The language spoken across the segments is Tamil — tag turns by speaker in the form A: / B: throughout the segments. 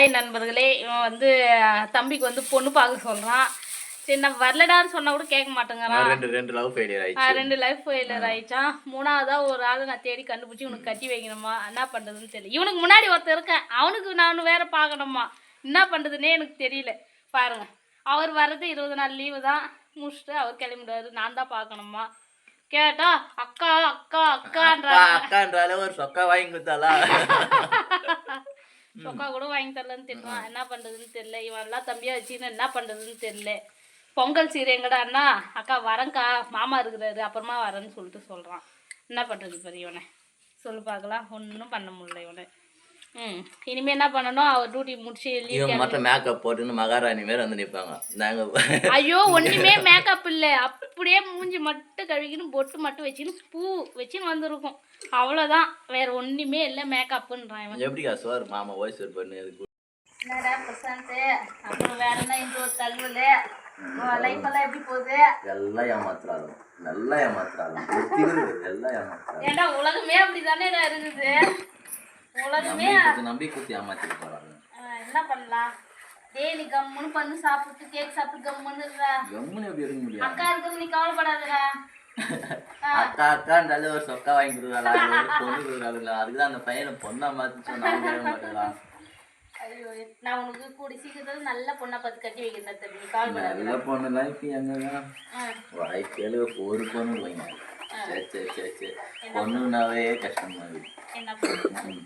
A: ஹாய் நண்பர்களே இவன் வந்து தம்பிக்கு வந்து பொண்ணு பார்க்க சொல்கிறான் சரி நான் வரலடான்னு சொன்னா கூட கேட்க மாட்டேங்கிறான்.
B: ரெண்டு ரெண்டு லவ் ஃபெயிலியர் ஆயிடுச்சு.
A: ரெண்டு லைஃப் ஃபெயிலியர் ஆயிடுச்சான் மூணாவதா ஒரு ஆள் நான் தேடி கண்டுபிடிச்சி உனக்கு கட்டி வைக்கணுமா? என்ன பண்ணுறதுன்னு தெரியல. இவனுக்கு முன்னாடி ஒருத்தர் இருக்கேன். அவனுக்கு நான் வேற பார்க்கணுமா? என்ன பண்ணுறதுன்னே எனக்கு தெரியல. பாருங்க. அவர் வர்றது இருபது நாள் லீவு தான். முடிச்சுட்டு அவர் கிளம்பிடுவாரு. நான் தான் பார்க்கணுமா? கேட்டா அக்கா அக்கா அக்கான்றாங்க.
B: அக்கான்றாலே ஒரு சொக்கா வாங்கி கொடுத்தாளா?
A: சொக்கா கூட வாங்கி தரலன்னு திட்டுவான் என்ன பண்ணுறதுன்னு தெரியல. இவன் எல்லாம் தம்பியா வச்சுன்னு என்ன பண்ணுறதுன்னு தெரியல. பொங்கல் சீரை எங்கடான்னா அக்கா வரேன்க்கா. மாமா இருக்கிறாரு. அப்புறமா வரேன்னு சொல்லிட்டு சொல்கிறான் என்ன பண்ணுறது பாரு இவனை சொல்லு பார்க்கலாம். ஒன்றும் பண்ண முடியல இவனை. ம். இனிமேல் என்ன பண்ணணும்? அவர் டியூட்டி முடிச்சு
B: இவன் மட்டும் மேக்கப் போட்டுன்னு மகாராணி மாரி வந்து நிற்பாங்க நாங்க
A: ஐயோ ஒண்ணுமே மேக்கப் இல்லை. அப்படியே மூஞ்சி மட்டும் கழுவிக்கின்னு பொட்டு மட்டும் வச்சுன்னு பூ வச்சுன்னு வந்திருக்கும். அவ்வளோதான் வேற ஒன்றுமே இல்லை மேக்கப்புன்றான் இவன்.
B: எப்படிக்கா சோறு? மாமா வாய்ஸ் பண்ணி அதுக்கு
A: என்னடா பிரசாந்த்? அப்புறம் வேற என்ன? இந்த ஒரு தகவல் லைஃப் எல்லாம் எப்படி போகுது?
B: எல்லாம் நல்லா
A: உலகமே அப்படிதானே இருக்குது? உலகமே
B: நம்பி குத்தி ஏமாத்திட்டு போறாங்க.
A: என்ன பண்ணலாம்? டேய் கம்முன்னு பண்ணு சாப்பிட்டு கேக் சாப்பிட்டு கம்முன்னு இருடா.
B: எம்முன்னு எப்படி இருக்க முடியும்?
A: அக்கா இருக்குது நீ கவலைப்படாதடா.
B: அக்கா அக்கான்றாலே ஒரு சொக்கா வாங்கி கொடுக்குறாளா? ஒரு பொண்ணு கொடுக்குறாளுங்களா? அதுக்கு அந்த பையனை பொண்ணா மாத்தி சொன்னா
A: ஐயோ நான் உனக்கு கூடி சீக்கிரத்துல நல்ல பொண்ணா பார்த்து கட்டி வைக்கிறேன் தம்பி. நீ கவலைப்படாத
B: நல்ல பொண்ணு லைஃப் எங்கதான்
A: அஹ்,
B: வாய்க்கேளு ஒரு பொண்ணு இல்லைங்க. சரி சரி சரி சரி பொண்ணுனாவே கஷ்டமா இருக்கு.
A: என்ன பண்ண?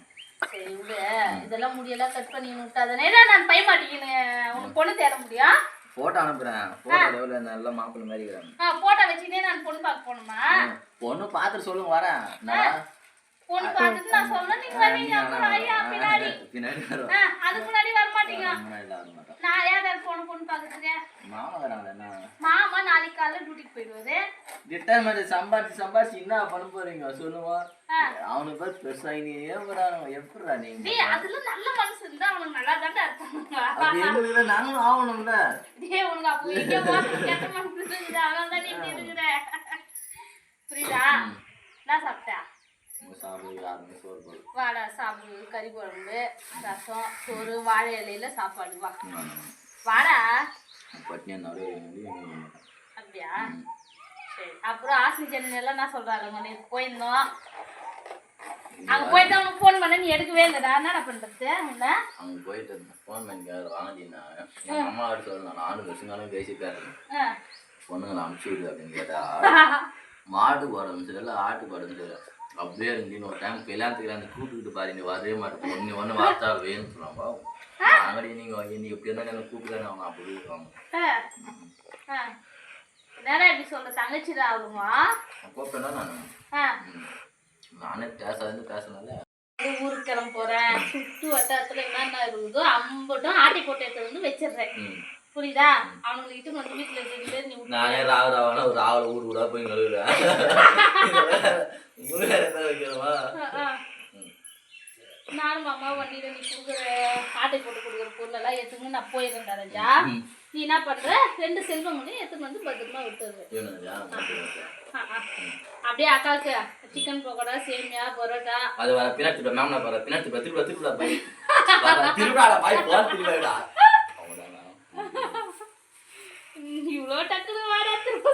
A: இதெல்லாம் முடியெல்லாம் கட் பண்ணி விட்டாதானே நான் பை மாட்டிக்கின்னு உனக்கு பொண்ணு தேட முடியும்
B: போட்டோ அனுப்புறேன். போட்டோ எவ்வளவு நல்ல மாப்பிள்ளை மாதிரி இருக்கிறாங்க.
A: ஆ போட்டோ வச்சுக்கிட்டே நான் பொண்ணு பார்க்க போகணுமா?
B: பொண்ணு பார்த்துட்டு சொல்லுங்க வரேன்.
A: பொண்ணு பார்த்துட்டு நான் சொல்றேன் நீங்க ஐயா பின்னாடி அதுக்கு முன்னாடி வர மாட்டீங்க. நான் யார் யார் போன பார்க்கறதுக்கு
B: மாமா வராங்க
A: மாமா நாளைக்கு காலைல டியூட்டிக்கு போயிடுவாரு.
B: ரிட்டைர்மெண்ட் சம்பாதிச்சு சம்பாதிச்சு என்ன பண்ண போறீங்க? சொல்லுவா
A: ஆ.
B: அவனுக்கு பேர் பெருசாகினே வரானுங்க எப்படிடா நீங்க
A: டேய் அதுல நல்ல மனசு இருந்தா அவனுக்கு நல்லா தாண்டா இருப்பாங்க
B: அப்படி நாங்களும்
A: டேய் உனக்கு அப்போ இங்க போறது கெட்ட மனசு இருக்குது அதனால தான் நீ இருக்கிற. புரியுதா? நான் சாப்பிட்டா வாடா சாப்பிடு கறி குழம்பு ரசம் சோறு வாழை இலையில சாப்பாடு வா. வாடா. அப்படியா? சரி. அப்புறம் ஆக்சிஜன் எல்லாம் என்ன சொல்றாங்க நேற்று போயிருந்தோம். அங்க போயிட்டு அவனுக்கு ஃபோன் பண்ண நீ எடுக்கவே இல்லைடா. என்னடா பண்றது உன்ன?
B: அங்க போயிட்டு ஃபோன் பண்ணி வாங்கினா எங்க அம்மா கிட்ட சொல்லலாம் நானும் வருஷங்களும் பேசிட்டாரு. பொண்ணுங்களை அனுப்பிச்சு விடு அப்படின்னு கேட்டா மாட்டுக்கு உடம்பு சரியில்லை ஆட்டுக்கு உடம்பு சரியில்லை அப்படியே இருந்துன்னு ஒரு டைம் கல்யாணத்துக்கு அந்த கூப்பிட்டுக்கிட்டு பாரு நீ வரவே மாட்டேன். ஒன்று ஒன்று வார்த்தா வேணும்னு சொல்லுவாங்க நாங்களே நீங்கள் இன்னைக்கு எப்படி இருந்தாலும் எனக்கு கூப்பிட்டு அவங்க அப்படி இருக்காங்க.
A: என்னடா இப்படி சொல்ற? தங்கச்சிடா அவளுமா?
B: கூப்பிட்டேன்னா நான்.
A: ஆ.
B: ம், நானே பேசாது பேசினால
A: இது ஊருக்கு கிளம்ப போறேன். சுற்று வட்டாரத்துல என்னென்ன இருக்குதோ அம்பட்டும் ஆட்டி போட்டு எடுத்து வந்து வச்சிடுறேன். புரியுதா? அவனுங்களை இட்டு வந்து வீட்டுல இருக்கிறது நீ
B: நானே ராவ ராவனா ஒரு ராவல ஊர் ஊரா போய்
A: ஆ. நானும் வண்டியில நீ கொடுக்குற ஆட்டை போட்டு கொடுக்குற பொருள் எல்லாம் நான் போயிடுறேன் ராஜா. நீ என்ன பண்ற? ரெண்டு செல்வங்களையும் எடுத்துன்னு வந்து பத்திரமா ஆ. அப்படியே அக்காவுக்கு சிக்கன் பக்கோடா சேமியா பரோட்டா.
B: அது வர பின்னாடி மேம்னா பாரு பின்னாடி பாரு, திருவிழா திருவிழா பாய் போன திருவிழாடா அவ்வளோதானா
A: ம், இவ்வளோ டக்குனு வாடா திரும்ப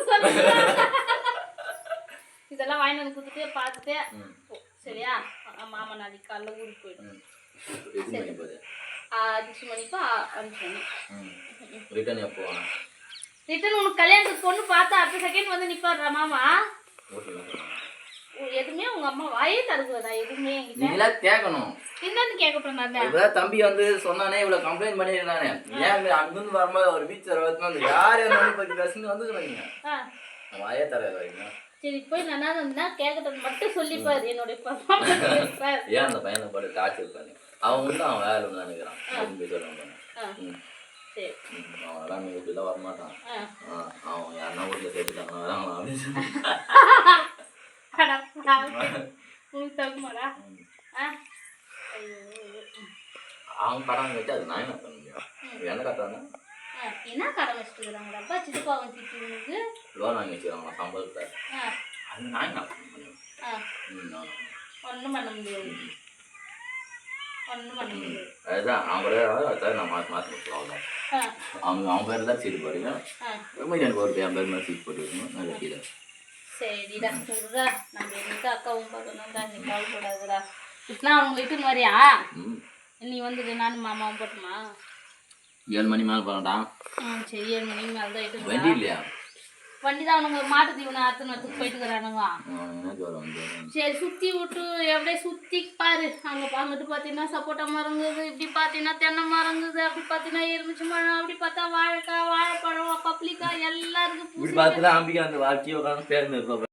A: இதெல்லாம் வாங்கிட்டு வந்து கொடுத்துட்டு பார்த்துட்டு. சரியா? மாமா நாளைக்கு காலைல ஊருக்கு போயிடும் அஞ்சு மணிக்கு? அஞ்சு மணி.
B: ரிட்டர்ன் எப்போ
A: ரிட்டன் உனக்கு கல்யாணத்துக்கு பொண்ணு பார்த்தா அடுத்த செகண்ட் வந்து நிப்பாடுறா மாமா. எதுவுமே உங்க அம்மா வாயே தருகுறதா எதுவுமே என்கிட்ட.
B: நீங்களா இப்பதான் தம்பி வந்து சொன்னானே இவ்வளவு கம்ப்ளைண்ட் பண்ணிருந்தானே ஏன் அங்கிருந்து வரும்போது ஒரு பீச் வந்து யார் என்ன பத்தி பேசுன்னு வந்து சொன்னீங்க
A: ஆ.
B: வாயே தர
A: சரி போய் நான் என்ன கேட்கறது மட்டும் சொல்லிப்பாரு என்னுடைய
B: ஏன் அந்த பையனை போட்டு டார்ச்சர் பண்ணி? அவன் வந்து அவன் வேலை ஒன்று நினைக்கிறான். போய் சொல்லுவாங்க. அவன் எல்லாம் வீட்டுல வரமாட்டான். அவன் யாருன்னா வீட்டுல சேர்த்துட்டாங்க அப்படின்னு சொல்லி
A: அடா, பாவி. உனக்கு தகுமாடா
B: ம்.
A: ஆ ஐயோ
B: அவன் படம் வச்சு அது நான் என்ன பண்ண முடியும் என்ன கட்டுறாங்க
A: ஆ, என்ன கடை வச்சுட்டு இருக்கிறாங்க அப்பா சித்தப்பா வந்து திட்டி உனக்கு
B: லோன் வாங்கி வச்சுக்கிறாங்க சம்பளத்தை. அது நான் என்ன பண்ண முடியும்.
A: ஒன்றும் பண்ண முடியாது. ஒன்றும் பண்ண முடியாது.
B: அதுதான் அவங்க அதான் நான் அவ்வளோதான்
A: ஆ.
B: அவங்க அவங்க பேர் தான் சீட்டு எனக்கு ஒரு என் பேர் மேலே சீட் போட்டு வைக்கணும் நான் கட்டிடுறேன்
A: சரிடா விடுறா நம்ம எங்க அக்காவும் பார்க்கணும் தான் நீ கவலைப்படாதுடா. இப்பனா அவங்க இட்டுன்னு வரியா நீ வந்துடு நானும் மாமாவும் போட்டுமா?
B: ஏழு மணி மேலே போகலாம்டா
A: ம் சரி ஏழு மணிக்கு மேலே தான் இட்டு
B: வண்டி இல்லையா?
A: வண்டி தான் அவனுங்க மாட்டு தீவனம் அத்தனை வரத்துக்கு போயிட்டு இருக்கிறானுங்க. சரி சுற்றி விட்டு எப்படியே சுற்றி பாரு. அங்கே அங்கிட்டு பார்த்தீங்கன்னா சப்போட்டா மரங்குது இப்படி பார்த்தீங்கன்னா தென்னை மரங்குது அப்படி பார்த்தீங்கன்னா எலுமிச்சை மரம் அப்படி பார்த்தா வாழைக்காய் வாழைப்பழம் பப்ளிக்காய் எல்லாம்
B: இப்படி
A: இருக்குது
B: பார்த்து தான் அம்பிக்கை அந்த வாழ்க்கையை உட்காந்து பேருந்து